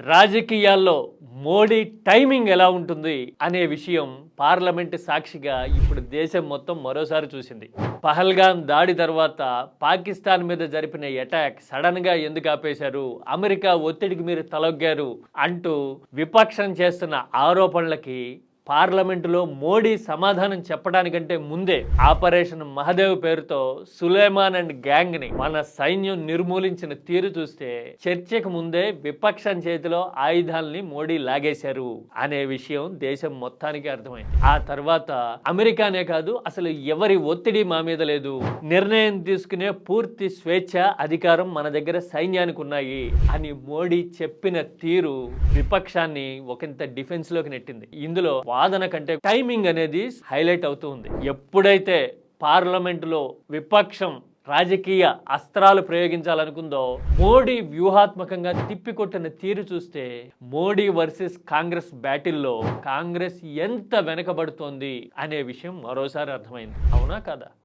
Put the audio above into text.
రాజకీయాల్లో మోడీ టైమింగ్ ఎలా ఉంటుంది అనే విషయం పార్లమెంట్ సాక్షిగా ఇప్పుడు దేశం మొత్తం మరోసారి చూసింది. పహల్గాన్ దాడి తర్వాత పాకిస్తాన్ మీద జరిపిన అటాక్ సడన్గా ఎందుకు ఆపేశారు? అమెరికా ఒత్తిడికి మీరు తలొగ్గారు అంటూ విపక్షం చేస్తున్న ఆరోపణలకి పార్లమెంటులో మోడీ సమాధానం చెప్పడానికంటే ముందే ఆపరేషన్ మహదేవ్ పేరుతో సులేమాన్ అండ్ గ్యాంగ్ని మన సైన్యం నిర్మూలించిన తీరు చూస్తే చర్చకు ముందే విపక్షం చేతిలో ఆయుధాల్ని మోడీ లాగేశారు అనే విషయం దేశం మొత్తానికి అర్థమైంది. ఆ తర్వాత అమెరికానే కాదు అసలు ఎవరి ఒత్తిడి మా మీద లేదు. నిర్ణయం తీసుకునే పూర్తి స్వేచ్ఛ అధికారం మన దగ్గర సైన్యానికి ఉన్నాయి అని మోడీ చెప్పిన తీరు విపక్షాన్ని ఒకంత డిఫెన్స్లోకి నెట్టింది. ఇందులో వాదన కంటే టైమింగ్ అనేది హైలైట్ అవుతూ ఉంది. ఎప్పుడైతే పార్లమెంటులో విపక్షం రాజకీయ అస్త్రాలు ప్రయోగించాలనుకుందో మోడీ వ్యూహాత్మకంగా తిప్పికొట్టిన తీరు చూస్తే మోడీ వర్సెస్ కాంగ్రెస్ బ్యాటిల్లో కాంగ్రెస్ ఎంత వెనకబడుతోంది అనే విషయం మరోసారి అర్థమైంది. అవునా కదా?